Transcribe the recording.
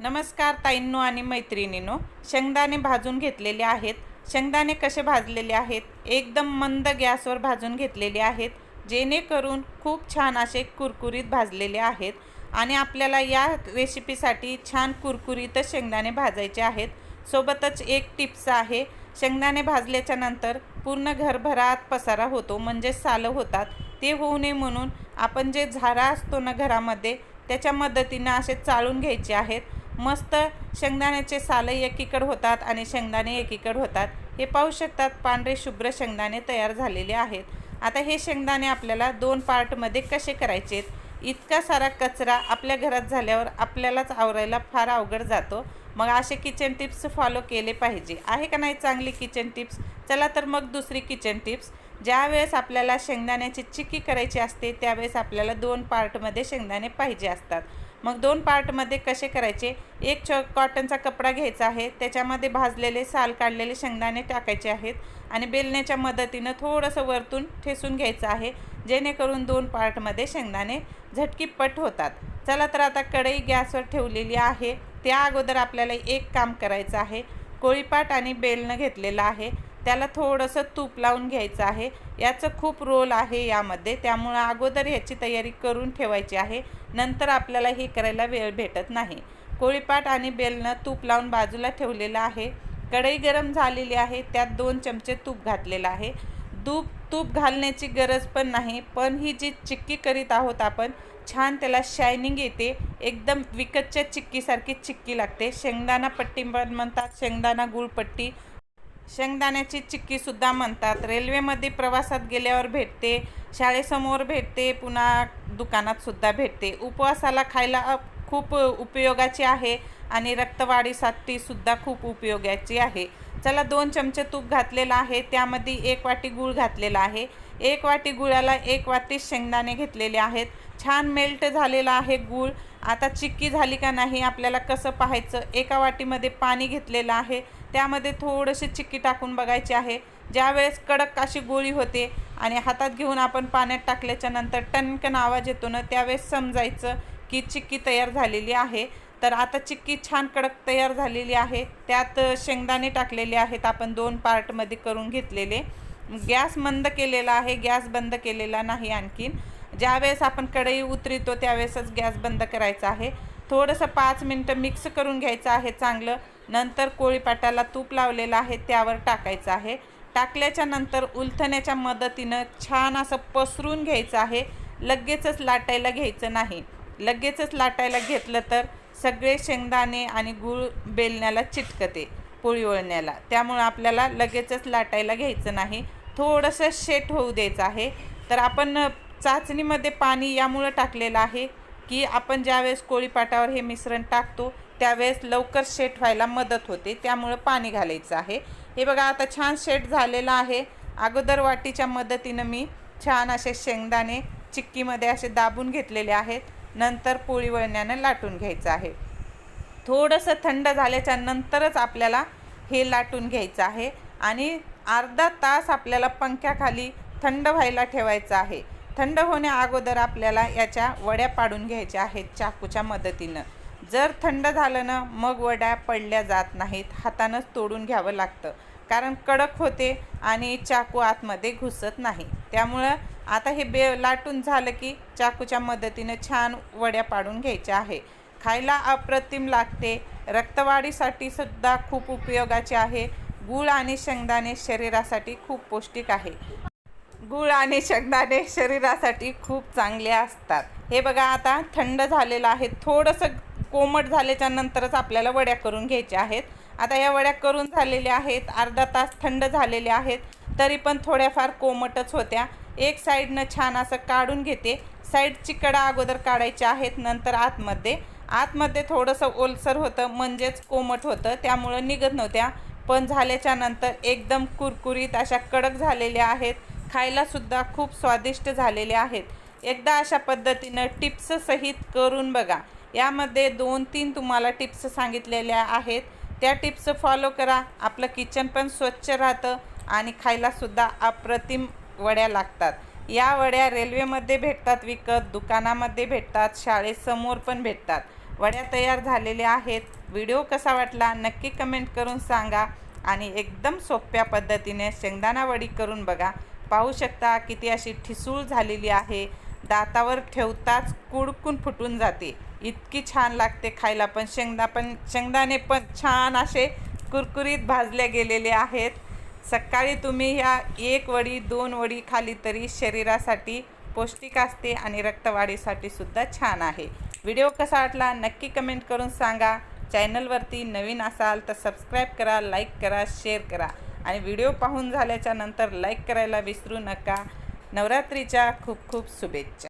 नमस्कार ताईंनो आणि मैत्रिणीनो शेंगदाणे भाजून घेतलेले आहेत. शेंगदाणे कसे भाजलेले आहेत? एकदम मंद गॅसवर भाजून घेतलेले आहेत जेणेकरून खूप छान असे कुरकुरीत भाजलेले आहेत. आणि आपल्याला या रेसिपीसाठी छान कुरकुरीतच शेंगदाणे भाजायचे आहेत. सोबतच एक टिप्स आहे शेंगदाणे भाजल्याच्या नंतर पूर्ण घरभरात पसारा होतो म्हणजे सालं होतात. ते होऊ नये म्हणून आपण जे झारा असतो ना घरामध्ये त्याच्या मदतीनं असे चाळून घ्यायचे आहेत. मस्त शेंगदाण्याचे सालं एकीकड होतात आणि शेंगदाणे एकीकड होतात. हे पाहू शकतात पांढरे शुभ्र शेंगदाणे तयार झालेले आहेत. आता हे शेंगदाणे आपल्याला दोन पार्टमध्ये कसे करायचे? इतका सारा कचरा आपल्या घरात झाल्यावर आपल्यालाच आवरायला फार अवघड जातो. मग असे किचन टिप्स फॉलो केले पाहिजे. आहे का नाही चांगली किचन टिप्स चला तर मग दुसरी किचन टिप्स ज्यावेळेस आपल्याला शेंगदाण्याची चिक्की करायची असते त्यावेळेस आपल्याला दोन पार्टमध्ये शेंगदाणे पाहिजे असतात. मग दोन पार्टमध्ये कसे करायचे? एक च कॉटनचा कपडा घ्यायचा आहे त्याच्यामध्ये भाजलेले साल काढलेले शेंगदाणे टाकायचे आहेत आणि बेलण्याच्या मदतीनं थोडंसं वरतून ठेसून घ्यायचं आहे जेणेकरून दोन पार्टमध्ये शेंगदाणे झटकीपट होतात. चला तर आता कढई गॅसवर ठेवलेली आहे. त्या अगोदर आपल्याला एक काम करायचं आहे. कोळीपाट आणि बेलणं घेतलेलं आहे. त्याला थोडंसं तूप लावून घ्यायचं आहे. याचं खूप रोल आहे यामध्ये. त्यामुळं अगोदर ह्याची तयारी करून ठेवायची आहे. नंतर आपल्याला हे करायला वेळ भेटत नाही. कोळीपाट आणि बेलनं तूप लावून बाजूला ठेवलेलं आहे. कढई गरम झालेली आहे. त्यात दोन चमचे तूप घातलेलं आहे. तूप तूप घालण्याची गरज पण नाही. पण ही जी चिक्की करीत आहोत आपण छान त्याला शायनिंग येते. एकदम विकतच्या चिक्कीसारखी चिक्की लागते. शेंगदाणा पट्टी पण म्हणतात शेंगदाणा गुळपट्टी. शेंगदाण्याची चिक्कीसुद्धा म्हणतात. रेल्वेमध्ये प्रवासात गेल्यावर भेटते शाळेसमोर भेटते पुन्हा दुकानातसुद्धा भेटते. उपवासाला खायला खूप उपयोगाची आहे आणि रक्तवाढीसाठी सुद्धा खूप उपयोगाची आहे. चला दोन चमचे तूप घातलेलं आहे त्यामध्ये एक वाटी गूळ घातलेला आहे. एक वाटी गुळाला एक वाटी शेंगदाणे घेतलेले आहेत. छान मेल्ट झालेला आहे गूळ. आता चिक्की झाली का नाही आपल्याला कसं पाहायचं? एका वाटीमध्ये पाणी घेतलेलं आहे. त्यामध्ये थोडंसे चिक्की टाकून बघायची आहे. ज्यावेळेस कडक अशी गोळी होते आणि हातात घेऊन आपण पाण्यात टाकल्याच्या नंतर टणकन आवाज येतो ना त्यावेळेस समजायचं की चिक्की तयार झालेली आहे. तर आता चिक्की छान कडक तयार झालेली आहे. त्यात शेंगदाणे टाकलेले आहेत आपण दोन पार्टमध्ये करून घेतलेले. गॅस मंद केलेला आहे गॅस बंद केलेला नाही आणखीन. ज्यावेळेस आपण कढई उतरितो त्यावेळेसच गॅस बंद करायचा आहे. थोडंसं पाच मिनटं मिक्स करून घ्यायचं आहे चांगलं. नंतर कोळीपाटाला तूप लावलेलं आहे त्यावर टाकायचं आहे. टाकल्याच्या नंतर उलथण्याच्या मदतीनं छान असं पसरून घ्यायचं आहे. लगेचच लाटायला घ्यायचं नाही. लगेचच लाटायला घेतलं तर सगळे शेंगदाणे आणि गूळ बेलण्याला चिटकते पोळी वळण्याला त्यामुळं आपल्याला लगेचच लाटायला घ्यायचं नाही. थोडंसं शेट होऊ द्यायचं आहे. तर आपण चाचणीमध्ये पाणी यामुळं टाकलेलं आहे की आपण ज्यावेळेस कोळीपाटावर हे मिश्रण टाकतो त्यावेळेस लवकर शेट व्हायला मदत होते त्यामुळं पाणी घालायचं आहे. हे बघा आता छान शेट झालेलं आहे. अगोदर वाटीच्या मदतीनं मी छान असे शेंगदाणे चिक्कीमध्ये असे दाबून घेतलेले आहेत. नंतर पोळी वळण्यानं लाटून घ्यायचं आहे. थोडंसं थंड झाल्याच्या नंतरच आपल्याला हे लाटून घ्यायचं आहे आणि अर्धा तास आपल्याला पंख्याखाली थंड व्हायला ठेवायचं आहे. थंड होण्या अगोदर आपल्याला याच्या वड्या पाडून घ्यायच्या आहेत चाकूच्या मदतीनं. जर थंड झालं ना मग वड्या पडल्या जात नाहीत. हातानंच तोडून घ्यावं लागतं. कारण कडक होते आणि चाकू आतमध्ये घुसत नाही. त्यामुळं आता हे बे लाटून झालं की चाकूच्या मदतीनं छान वड्या पाडून घ्यायच्या आहे. खायला अप्रतिम लागते. रक्तवाढीसाठी सुद्धा खूप उपयोगाचे आहे. गूळ आणि शेंगदाणे शरीरासाठी खूप पौष्टिक आहे. गूळ आणि शेंगदाणे शरीरासाठी खूप चांगले असतात. हे बघा आता थंड झालेलं आहे. थोडंसं कोमट झाल्याच्या नंतरच आपल्याला वड्या करून घ्यायच्या आहेत. आता या वड्या करून झालेल्या आहेत अर्धा तास थंड झालेल्या आहेत तरी पण थोड्याफार कोमटच होत्या. एक साईडनं छान असं काढून घेते. साईडची कडा अगोदर काढायच्या आहेत नंतर आतमध्ये. आतमध्ये थोडंसं ओलसर होतं म्हणजेच कोमट होतं त्यामुळं निघत नव्हत्या. पण झाल्याच्यानंतर एकदम कुरकुरीत अशा कडक झालेल्या आहेत. खायलासुद्धा खूप स्वादिष्ट झालेले आहेत. एकदा अशा पद्धतीनं टिप्स सहित करून बघा. यामध्ये दोन तीन तुम्हाला टिप्स सांगितलेल्या आहेत. त्या टिप्स फॉलो करा. आपलं किचन पण स्वच्छ राहतं आणि खायलासुद्धा अप्रतिम वड्या लागतात. या वड्या रेल्वेमध्ये भेटतात विकत दुकानामध्ये भेटतात शाळेसमोर पण भेटतात. वड्या तयार झालेल्या आहेत. व्हिडिओ कसा वाटला नक्की कमेंट करून सांगा आणि एकदम सोप्या पद्धतीने शेंगदाणा वडी करून बघा. पाहू शकता किती अशी ठिसूळ झालेली आहे. दातावर ठेवताच कुडकून फुटून जाते. इतकी छान लागते खायला पण. शेंगदा पण शेंगदाणे पण छान असे कुरकुरीत भाजले गेलेले आहेत. सकाळी तुम्ही ह्या एक वडी दोन वडी खाली तरी शरीरासाठी पौष्टिक असते आणि रक्तवाढीसाठी सुद्धा छान आहे. व्हिडिओ कसा वाटला नक्की कमेंट करून सांगा. चॅनलवरती नवीन असाल तर सबस्क्राईब करा लाईक करा शेअर करा. आणि व्हिडिओ पाहून झाल्याच्यानंतर लाईक करायला विसरू नका. नवरात्रीच्या खूप खूप शुभेच्छा